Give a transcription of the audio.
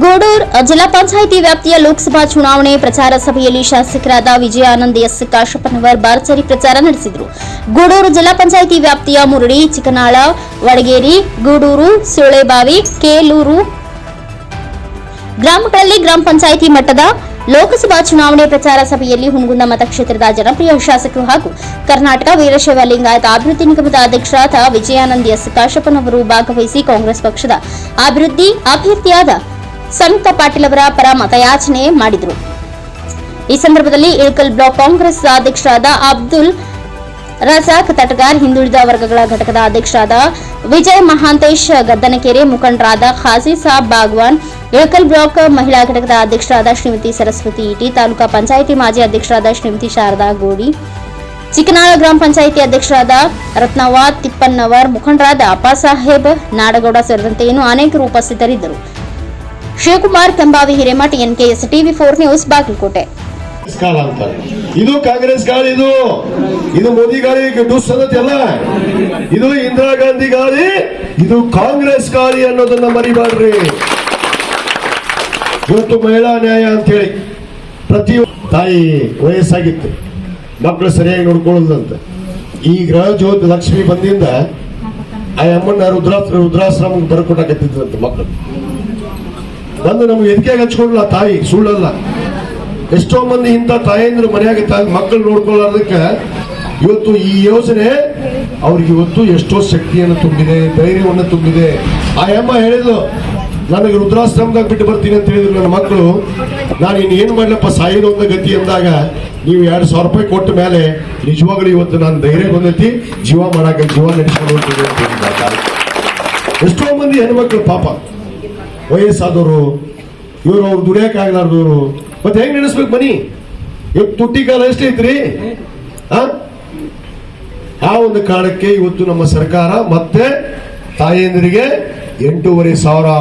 ಗೂಡೂರ್ ಜಿಲ್ಲಾ ಪಂಚಾಯಿತಿ ವ್ಯಾಪ್ತಿಯ ಲೋಕಸಭಾ ಚುನಾವಣೆ ಪ್ರಚಾರ ಸಭೆಯಲ್ಲಿ ಶಾಸಕರಾದ ವಿಜಯಾನಂದ್ ಎಸ್ ಕಾಶಪ್ಪನವರ್ ಬಾರ್ಚರಿ ಪ್ರಚಾರ ನಡೆಸಿದರು. ಗೂಡೂರು ಜಿಲ್ಲಾ ಪಂಚಾಯಿತಿ ವ್ಯಾಪ್ತಿಯ ಮುರಡಿ, ಚಿಕ್ಕನಾಳ, ವಡಗೇರಿ, ಗೂಡೂರು ಸುಳೆಬಾವಿ ಕೇಲೂರು ಗ್ರಾಮಗಳಲ್ಲಿ ಗ್ರಾಮ ಪಂಚಾಯಿತಿ ಮಟ್ಟದ ಲೋಕಸಭಾ ಚುನಾವಣೆ ಪ್ರಚಾರ ಸಭೆಯಲ್ಲಿ ಹುಣಗುಂದ ಮತಕ್ಷೇತ್ರದ ಜನಪ್ರಿಯ ಶಾಸಕರು ಹಾಗೂ ಕರ್ನಾಟಕ ವೀರಶೈವ ಲಿಂಗಾಯತ ಅಭಿವೃದ್ಧಿ ನಿಗಮದ ಅಧ್ಯಕ್ಷರಾದ ವಿಜಯಾನಂದ್ ಎಸ್ ಕಾಶಪ್ಪನವರು ಭಾಗವಹಿಸಿ ಕಾಂಗ್ರೆಸ್ ಪಕ್ಷದ ಅಭಿವೃದ್ಧಿ ಅಭ್ಯರ್ಥಿಯಾದ ಸಂಯುಕ್ತ ಪಾಟೀಲ್ ಅವರ ಪರ ಮತಯಾಚನೆ ಮಾಡಿದರು. ಈ ಸಂದರ್ಭದಲ್ಲಿ ಇಳಕಲ್ ಬ್ಲಾಕ್ ಕಾಂಗ್ರೆಸ್ ಅಧ್ಯಕ್ಷರಾದ ಅಬ್ದುಲ್ ರಜಾಕ್ ತಟಗಾರ್, ಹಿಂದುಳಿದ ವರ್ಗಗಳ ಘಟಕದ ಅಧ್ಯಕ್ಷರಾದ ವಿಜಯ್ ಮಹಾಂತೇಶ್, ಗದ್ದನಕೆರೆ ಮುಖಂಡರಾದ ಖಾಸಿ ಸಾಬ್ ಬಾಗ್ವಾನ್, ಇಳಕಲ್ ಬ್ಲಾಕ್ ಮಹಿಳಾ ಘಟಕದ ಅಧ್ಯಕ್ಷರಾದ ಶ್ರೀಮತಿ ಸರಸ್ವತಿ ಇಟಿ, ತಾಲೂಕಾ ಪಂಚಾಯಿತಿ ಮಾಜಿ ಅಧ್ಯಕ್ಷರಾದ ಶ್ರೀಮತಿ ಶಾರದಾ ಗೋಡಿ, ಚಿಕ್ಕನಾಳ ಗ್ರಾಮ ಪಂಚಾಯಿತಿ ಅಧ್ಯಕ್ಷರಾದ ರತ್ನವಾ ತಿಪ್ಪನ್ನವರ್, ಮುಖಂಡರಾದ ಅಪ್ಪಾಸಾಹೇಬ್ ನಾಡಗೌಡ ಸೇರಿದಂತೆ ಇನ್ನೂ ಅನೇಕರು ಉಪಸ್ಥಿತರಿದ್ದರು. Shivakumar Kembavi Hiremath NKS TV four news Bagalkot. ಇದು ಕಾಂಗ್ರೆಸ್ ಗಾಳಿ ಇದು. ಇದು ಮೋದಿ ಗಾಳಿ ಡೂಸ್ ಅಲ್ಲ. ಇದು ಇಂದಿರಾ ಗಾಂಧಿ ಗಾಳಿ, ಇದು ಕಾಂಗ್ರೆಸ್ ಗಾಳಿ ಅನ್ನೋದನ್ನ ಮರಿಬಾರ್ರಿ ಇವತ್ತು ಮಹಿಳಾ ನ್ಯಾಯ ಅಂತ ಹೇಳಿ ಪ್ರತಿ ತಾಯಿ ವಯಸ್ಸಾಗಿತ್ತು. ಮಕ್ಕಳು ಸರಿಯಾಗಿ ನೋಡ್ಕೊಳ್ಳೋದಂತ. ಈ ಗೃಹ ಜ್ಯೋತಿ ಲಕ್ಷ್ಮಿ ಬಂದಿಂದ ಆ ಅಮ್ಮನ ರುದ್ರಾಶ್ರಮ ರುದ್ರಾಶ್ರಮಕ್ಕೆ ಮಕ್ಕಳು ಬಂದು ನಮ್ಗೆ ಎದಕ್ಕೆ ಹಚ್ಕೊಂಡ್ಲ ತಾಯಿ, ಸುಳ್ಳಲ್ಲ. ಎಷ್ಟೋ ಮಂದಿ ಇಂಥ ತಾಯಂದ್ರು ಮನೆಯಾಗ ತಾಯಿ, ಮಕ್ಕಳು ನೋಡ್ಕೊಳ್ಳೋದಕ್ಕೆ ಇವತ್ತು ಈ ಯೋಜನೆ ಅವ್ರಿಗೆ ಇವತ್ತು ಎಷ್ಟೋ ಶಕ್ತಿಯನ್ನು ತುಂಬಿದೆ, ಧೈರ್ಯವನ್ನು ತುಂಬಿದೆ. ಆ ಅಮ್ಮ ಹೇಳಿದ್ಲು, ನನಗೆ ರುದ್ರಾಶ್ರಮದಾಗ ಬಿಟ್ಟು ಬರ್ತೀನಿ ಅಂತ ಹೇಳಿದ್ರು ನನ್ನ ಮಕ್ಕಳು. ನಾನು ಇನ್ನು ಏನು ಮಾಡ್ಲಪ್ಪ, ಸಾಯಿದ ಒಂದು ಗತಿ ಅಂದಾಗ ನೀವು ಎರಡು ಸಾವಿರ ರೂಪಾಯಿ ಕೊಟ್ಟ ಮೇಲೆ ನಿಜವಾಗ್ಲೂ ಇವತ್ತು ನಾನು ಧೈರ್ಯ ಬಂದೈತಿ, ಜೀವ ಮಾಡಾಕ ಜೀವ ನಡೆಸ್ಕೊಂಡು ಹೋಗ್ತೀನಿ ಅಂತ. ಎಷ್ಟೋ ಮಂದಿ ಹೆಣ್ಮಕ್ಳು ಪಾಪ. ವಯಸ್ಸಾದವರು, ಇವರು ಅವ್ರು ದುಡಿಯಕ್ ಆಗ್ಲಾರ್ದವ್ರು. ಮತ್ತೆ ಹೆಂಗ್ ನೆನೆಸ್ಬೇಕು ಮನಿ? ಇವತ್ತು ತುಟ್ಟಿ ಕಾಲ ಎಷ್ಟೈತ್ರಿ ಆ? ಆ ಒಂದು ಕಾರಣಕ್ಕೆ ಇವತ್ತು ನಮ್ಮ ಸರ್ಕಾರ ಮತ್ತೆ ತಾಯಂದಿರಿಗೆ ಎಂಟೂವರೆ ಸಾವಿರ